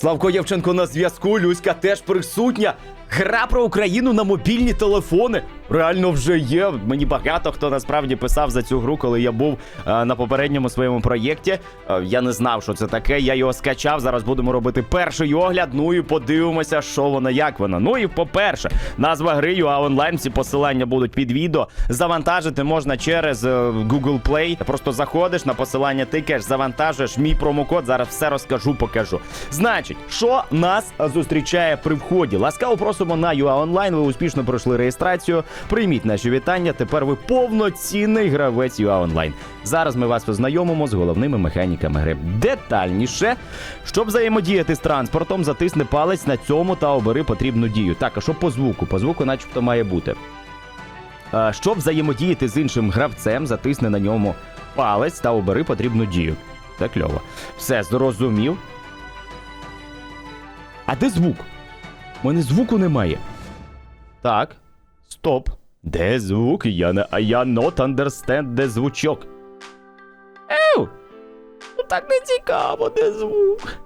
Славко Євченко на зв'язку, Люська теж присутня. Гра про Україну на мобільні телефони. Реально вже є. Мені багато хто насправді писав за цю гру, коли я був е, на попередньому своєму проєкті. Е, я не знав, що це таке. Я його скачав. Зараз будемо робити перший огляд. Ну і подивимося, що воно, як воно. Ну і по-перше, назва гри UA Online, всі посилання будуть під відео. Завантажити можна через е, Google Play. Просто заходиш на посилання, тикаєш, завантажуєш мій промокод. Зараз все розкажу, покажу. Значить, що нас зустрічає при вході? Ласкаво просимо на UA Online. Ви успішно пройшли реєстрацію. Прийміть наші вітання. Тепер ви повноцінний гравець UA Online. Зараз ми вас познайомимо з головними механіками гри. Детальніше, щоб взаємодіяти з транспортом, затисни палець на цьому та обери потрібну дію. Так, а що по звуку? По звуку, начебто, має бути. Щоб взаємодіяти з іншим гравцем, затисни на ньому палець та обери потрібну дію. Це кльово. Все, зрозумів. А де звук? У мене звуку немає. Так. Стоп. Де звук? Я не. А я not understand, де звучок. Еу! Ну так не цікаво, де звук.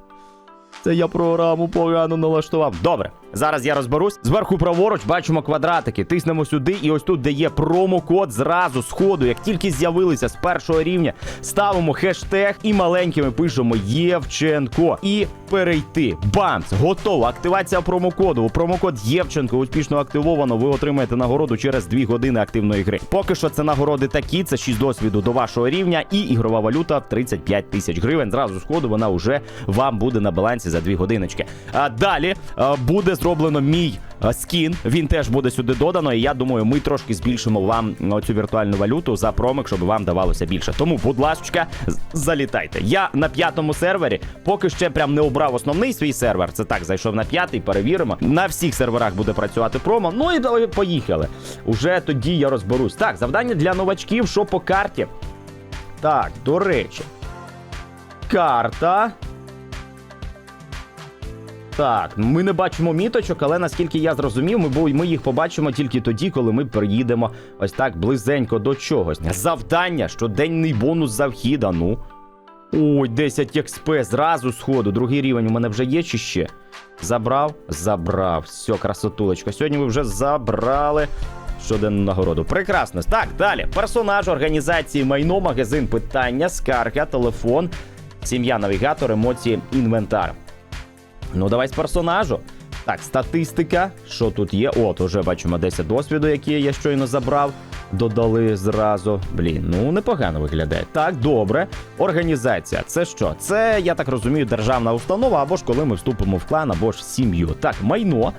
Це я програму погано налаштував. Добре, зараз я розберусь. Зверху праворуч бачимо квадратики. Тиснемо сюди, і ось тут, де є промокод, зразу з ходу, як тільки з'явилися з першого рівня, ставимо хештег і маленькими пишемо Євченко. І перейти. Бамс! Готово. Активація промокоду. Промокод Євченко успішно активовано. Ви отримаєте нагороду через 2 години активної гри. Поки що це нагороди такі: це 6 досвіду до вашого рівня і ігрова валюта 35 тисяч гривень. Зразу з вона вже вам буде на балансі за 2 годиночки. А далі буде зроблено мій скін. Він теж буде сюди додано. І я думаю, ми трошки збільшимо вам цю віртуальну валюту за промик, щоб вам давалося більше. Тому, будь ласка, залітайте. Я на п'ятому сервері, поки ще прям не обрав основний свій сервер. Це так, зайшов на п'ятий, перевіримо. На всіх серверах буде працювати промо. Ну і поїхали. Уже тоді я розберусь. Так, завдання для новачків, що по карті. Так, до речі. Карта. Так, ми не бачимо міточок, але наскільки я зрозумів, ми, ми їх побачимо тільки тоді, коли ми приїдемо ось так близенько до чогось. Завдання, щоденний бонус за вхід, а ну. Ой, 10 XP, зразу сходу. Другий рівень у мене вже є чи ще? Забрав? Забрав. Все, красотулечка. Сьогодні ви вже забрали щоденну нагороду. Прекрасно. Так, далі. Персонаж організації майно, магазин питання, скарга, телефон, сім'я, навігатор, емоції, інвентар. Ну, давай з персонажу. Так, статистика. Що тут є? От, уже бачимо 10 досвіду, які я щойно забрав. Додали зразу. Блін, ну непогано виглядає. Так, добре. Організація. Це що? Це, я так розумію, державна установа, або ж коли ми вступимо в клан, або ж сім'ю. Так, майно.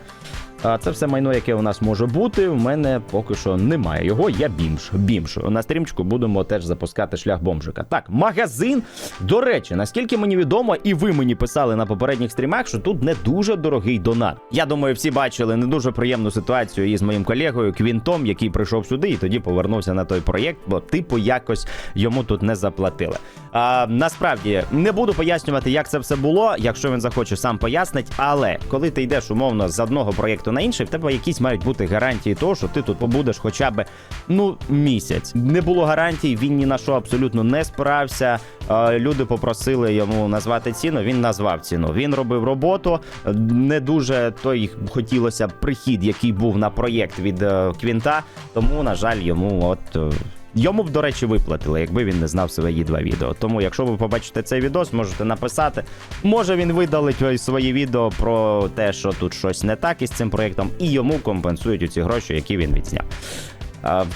Це все майно, яке у нас може бути. У мене поки що немає його. Я бімж. Бімж. На стрімчику будемо теж запускати шлях бомжика. Так, магазин. До речі, наскільки мені відомо, і ви мені писали на попередніх стрімах, що тут не дуже дорогий донат. Я думаю, всі бачили не дуже приємну ситуацію із моїм колегою Квінтом, який прийшов сюди і тоді повернувся на той проєкт, бо типу якось йому тут не заплатили. А, насправді не буду пояснювати, як це все було. Якщо він захоче, сам пояснить. Але коли ти йдеш умовно з одного проєкту на інший, в тебе якісь мають бути гарантії того, що ти тут побудеш хоча б ну місяць. Не було гарантій, він ні на що абсолютно не спирався. Е, Люди попросили йому назвати ціну. Він назвав ціну. Він робив роботу. Е, Не дуже той хотілося прихід, який був на проєкт від е, Квінта. Тому, на жаль, йому от. Йому б, до речі, виплатили, якби він не знав свої два відео. Тому, якщо ви побачите цей відос, можете написати. Може він видалить свої відео про те, що тут щось не так із цим проєктом, і йому компенсують ці гроші, які він відзняв.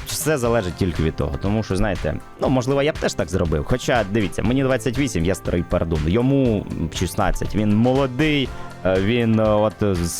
Все залежить тільки від того, тому що знаєте, ну можливо, я б теж так зробив. Хоча дивіться, мені 28, я старий пердун. Йому 16, Він молодий, е, він е, от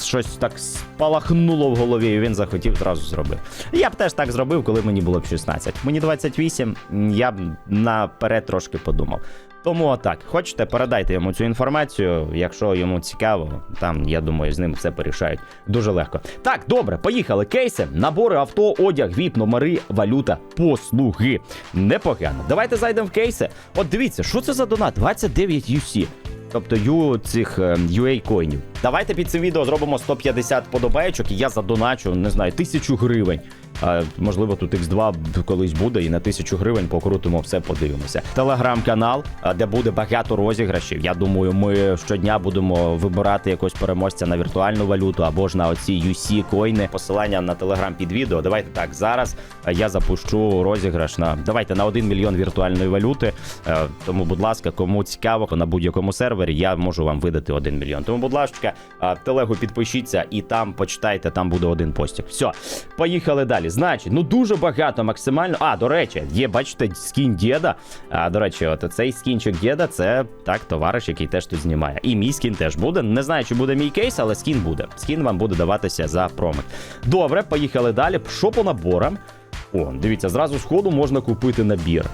щось так спалахнуло в голові, і він захотів зразу зробив. Я б теж так зробив, коли мені було б 16. Мені 28, я б наперед трошки подумав. Тому отак, хочете, передайте йому цю інформацію. Якщо йому цікаво, там я думаю, з ним все порішають дуже легко. Так, добре, поїхали. Кейси, набори авто, одяг, віп, номери, валюта, послуги. Непогано. Давайте зайдемо в кейси. От дивіться, що це за донат? 29 UC. Тобто ю цих е, UA коїнів. Давайте під цим відео зробимо 150 подобаєчок, і я задоначу, не знаю, тисячу гривень. А, можливо, тут X2 колись буде, і на тисячу гривень покрутимо все, подивимося. Телеграм-канал, де буде багато розіграшів. Я думаю, ми щодня будемо вибирати якогось переможця на віртуальну валюту або ж на оці UC коїни. Посилання на телеграм під відео. Давайте так. Зараз я запущу розіграш на давайте на 1 мільйон віртуальної валюти. Тому, будь ласка, кому цікаво, на будь-якому сервері я можу вам видати 1 мільйон. Тому, будь ласка, телегу підпишіться і там почитайте, там буде один постік. Все, поїхали далі. Значить, ну дуже багато максимально. А, до речі, є, бачите, скін діда. А, до речі, от цей скінчик діда, це так, товариш, який теж тут знімає. І мій скін теж буде. Не знаю, чи буде мій кейс, але скін буде. Скін вам буде даватися за промик. Добре, поїхали далі. Що по наборам? О, дивіться, зразу з ходу можна купити набір.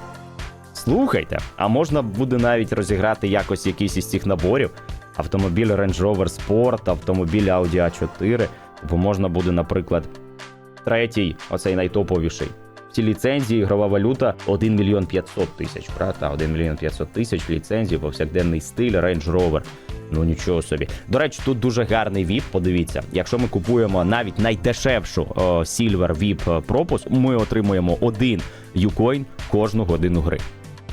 Слухайте, а можна буде навіть розіграти якось якийсь із цих наборів. Автомобіль Range Rover Sport, автомобіль Audi A4. Бо можна буде, наприклад, третій, оцей найтоповіший. Ці ліцензії, ігрова валюта 1 мільйон 500 тисяч, правда? 1 мільйон 500 тисяч ліцензій, повсякденний стиль, Range Rover. Ну нічого собі. До речі, тут дуже гарний VIP, подивіться. Якщо ми купуємо навіть найдешевшу о, Silver VIP пропуск, ми отримуємо один юкоін кожну годину гри.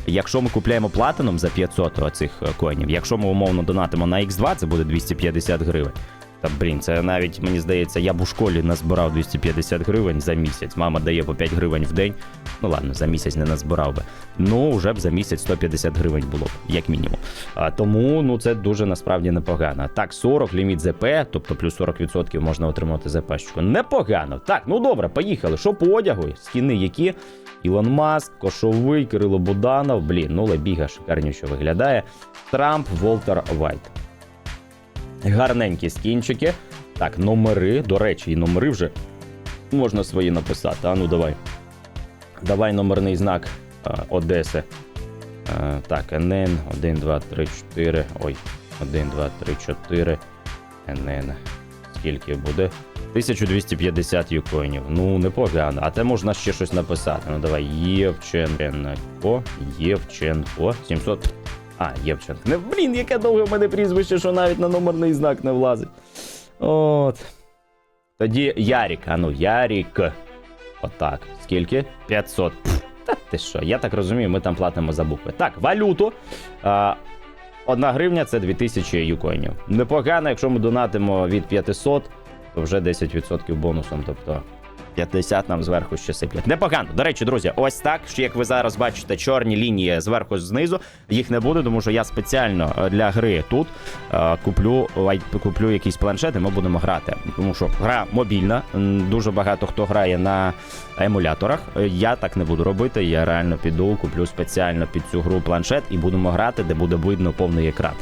Якщо ми купляємо платином за 500 оцих е, коїнів, якщо ми умовно донатимо на X2, це буде 250 гривень. Та блін, це навіть мені здається, я б у школі назбирав 250 гривень за місяць. Мама дає по 5 гривень в день. Ну ладно, за місяць не назбирав би. Ну вже б за місяць 150 гривень було б, як мінімум. А тому ну це дуже насправді непогано. Так, 40 ліміт ЗП, тобто плюс 40% можна отримати ЗП-щку. Непогано. Так, ну добре, поїхали. Що по одягу? Скіни які? Ілон Маск, Кошовий, Кирило Буданов. Блін, ну Лебіга шикарніше виглядає. Трамп, Волтер Вайт. Гарненькі скінчики. Так, номери. До речі, і номери вже можна свої написати. А ну давай. Давай номерний знак а, Одеси. А, так, НН 1, 2, 3, 4. Ой, 1, 2, 3, 4. НН. Скільки буде? 1250 юкоїнів. Ну, непогано. А те можна ще щось написати. Ну давай, Євченко. Євченко. 700. А, Євченко. Не, блін, яке довге в мене прізвище, що навіть на номерний знак не влазить. От. Тоді Ярік. А ну, Ярік. Отак. Скільки? 500. Пф, Та ти що? Я так розумію, ми там платимо за букви. Так, валюту. А, Одна гривня це 2000 юкоїнів. Непогано, якщо ми донатимо від 500, то вже 10% бонусом. Тобто 50 нам зверху ще сиплять. Непогано. До речі, друзі, ось так. що Як ви зараз бачите, чорні лінії зверху знизу. Їх не буде, тому що я спеціально е, для гри тут е, куплю куплю якийсь планшет, і ми будемо грати. Тому що гра мобільна. Дуже багато хто грає на емуляторах. Е, Я так не буду робити. Я реально піду, куплю спеціально під цю гру планшет і будемо грати, де буде видно повний екран.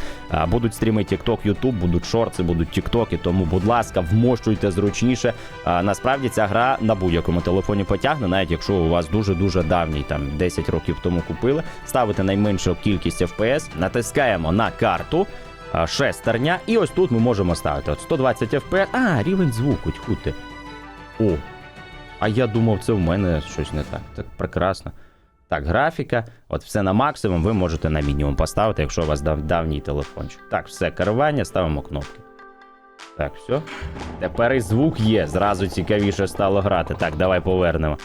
Будуть стріми TikTok, YouTube, будуть шорти, будуть тіктоки. Тому, будь ласка, вмощуйте зручніше. Насправді ця гра на будь-якому телефоні потягне, навіть якщо у вас дуже дуже давній, там 10 років тому купили. Ставите найменшу кількість FPS, натискаємо на карту. Шестерня, і ось тут ми можемо ставити от 120 FPS. А, рівень звуку, тьху ти. О, а я думав, це в мене щось не так. Так прекрасно. Так, графіка. От все на максимум, ви можете на мінімум поставити, якщо у вас дав, давній телефончик. Так, все, керування, ставимо кнопки. Так, все. Тепер і звук є. Зразу цікавіше стало грати. Так, давай повернемо.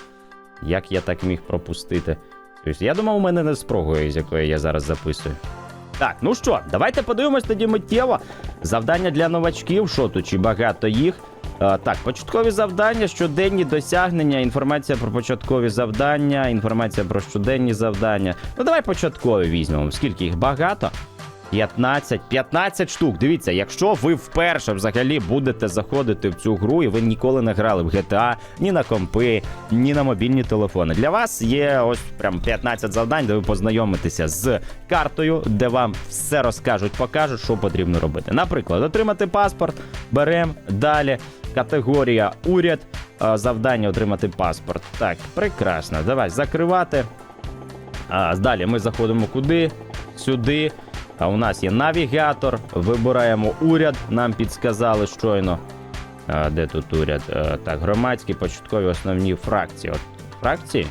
Як я так міг пропустити? Тобто, Я думав, у мене не з з якої я зараз записую. Так, ну що, давайте подивимось тоді миттєво. Завдання для новачків, що тут, чи багато їх. А, так, початкові завдання, щоденні досягнення, інформація про початкові завдання, інформація про щоденні завдання. Ну, давай початкові візьмемо. Скільки їх багато? 15, 15 штук. Дивіться, якщо ви вперше взагалі будете заходити в цю гру, і ви ніколи не грали в GTA, ні на компи, ні на мобільні телефони. Для вас є ось прям 15 завдань, де ви познайомитеся з картою, де вам все розкажуть, покажуть, що потрібно робити. Наприклад, отримати паспорт, беремо далі. Категорія уряд, завдання отримати паспорт. Так, прекрасно. Давай закривати. А, далі ми заходимо куди? Сюди. А у нас є навігатор. Вибираємо уряд. Нам підсказали щойно. А, де тут уряд? А, так, громадські початкові основні фракції. От фракції?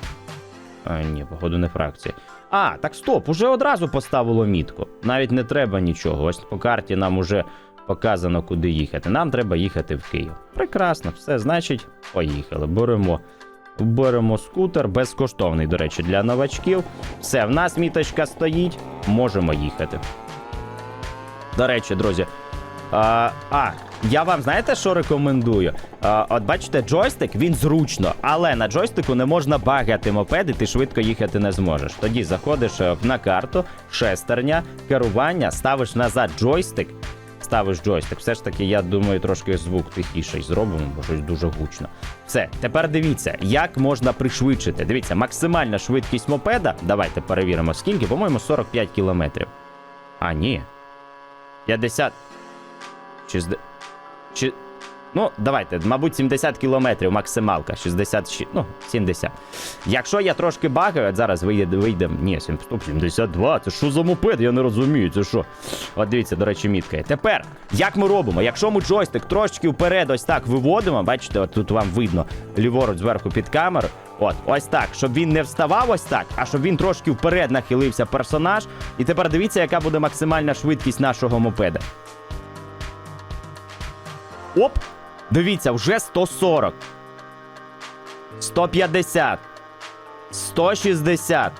А, ні, походу, не фракції. А, так стоп, уже одразу поставило мітку. Навіть не треба нічого. Ось по карті нам уже показано, куди їхати. Нам треба їхати в Київ. Прекрасно, все, значить, поїхали. Беремо. Беремо скутер, безкоштовний, до речі, для новачків. Все, в нас міточка стоїть, можемо їхати. До речі, друзі. А, а, я вам знаєте, що рекомендую? А, от бачите, джойстик він зручно, але на джойстику не можна багати мопед, і ти швидко їхати не зможеш. Тоді заходиш е, на карту, шестерня, керування, ставиш назад джойстик, ставиш джойстик. Все ж таки, я думаю, трошки звук тихіший зробимо, бо щось дуже гучно. Все, тепер дивіться, як можна пришвидшити. Дивіться, максимальна швидкість мопеда. Давайте перевіримо, скільки, по-моєму, 45 кілометрів. А, ні. 50. Чи... Чи... Ну, давайте, мабуть, 70 кілометрів максималка, 66, ну, 70. Якщо я трошки багаю, от зараз вийде, вийде, ні, 7, 72, це що за мопед, я не розумію, це що? От дивіться, до речі, мітка. Тепер, як ми робимо? Якщо ми джойстик трошки вперед ось так виводимо, бачите, от тут вам видно ліворуч зверху під камеру, от, ось так, щоб він не вставав ось так, а щоб він трошки вперед нахилився персонаж. І тепер дивіться, яка буде максимальна швидкість нашого мопеда. Оп! Дивіться, вже 140. 150. 160.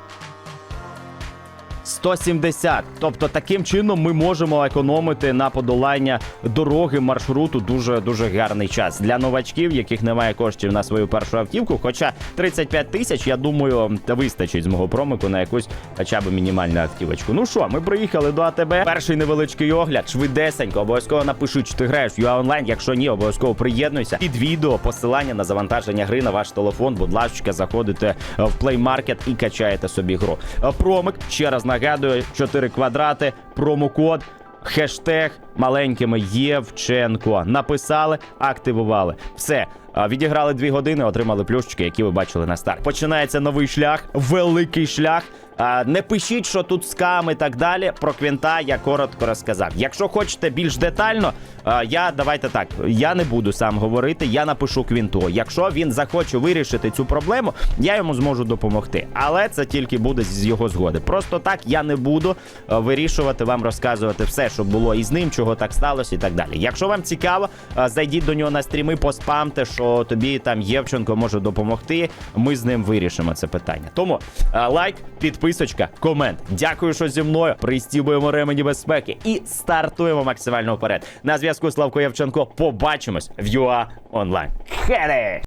170. Тобто таким чином ми можемо економити на подолання дороги маршруту дуже дуже гарний час для новачків, яких немає коштів на свою першу автівку. Хоча 35 тисяч, я думаю, вистачить з мого промику на якусь хоча б мінімальну автівочку. Ну що, ми приїхали до АТБ. Перший невеличкий огляд, швидесенько. Обов'язково напиши, чи ти граєш в UA онлайн. Якщо ні, обов'язково приєднуйся. Під відео посилання на завантаження гри на ваш телефон. Будь ласка, заходите в Play Market і качаєте собі гру. Промик ще раз нагадую: 4 квадрати, промокод. Хештег маленькими Євченко. Написали, активували. Все. Відіграли дві години, отримали плюшечки, які ви бачили на старт. Починається новий шлях, великий шлях. Не пишіть, що тут сками і так далі. Про квінта я коротко розказав. Якщо хочете більш детально, я давайте так. Я не буду сам говорити, я напишу квінту. Якщо він захоче вирішити цю проблему, я йому зможу допомогти. Але це тільки буде з його згоди. Просто так я не буду вирішувати вам розказувати все, що було із ним, чого так сталося, і так далі. Якщо вам цікаво, е, зайдіть до нього на стріми, поспамте, що тобі там Євченко може допомогти. Ми з ним вирішимо це питання. Тому е, лайк, підписочка, комент. Дякую, що зі мною. Пристібуємо ремені безпеки і стартуємо максимально вперед. На зв'язку Славко Євченко. Побачимось в ЮА онлайн. Хеде!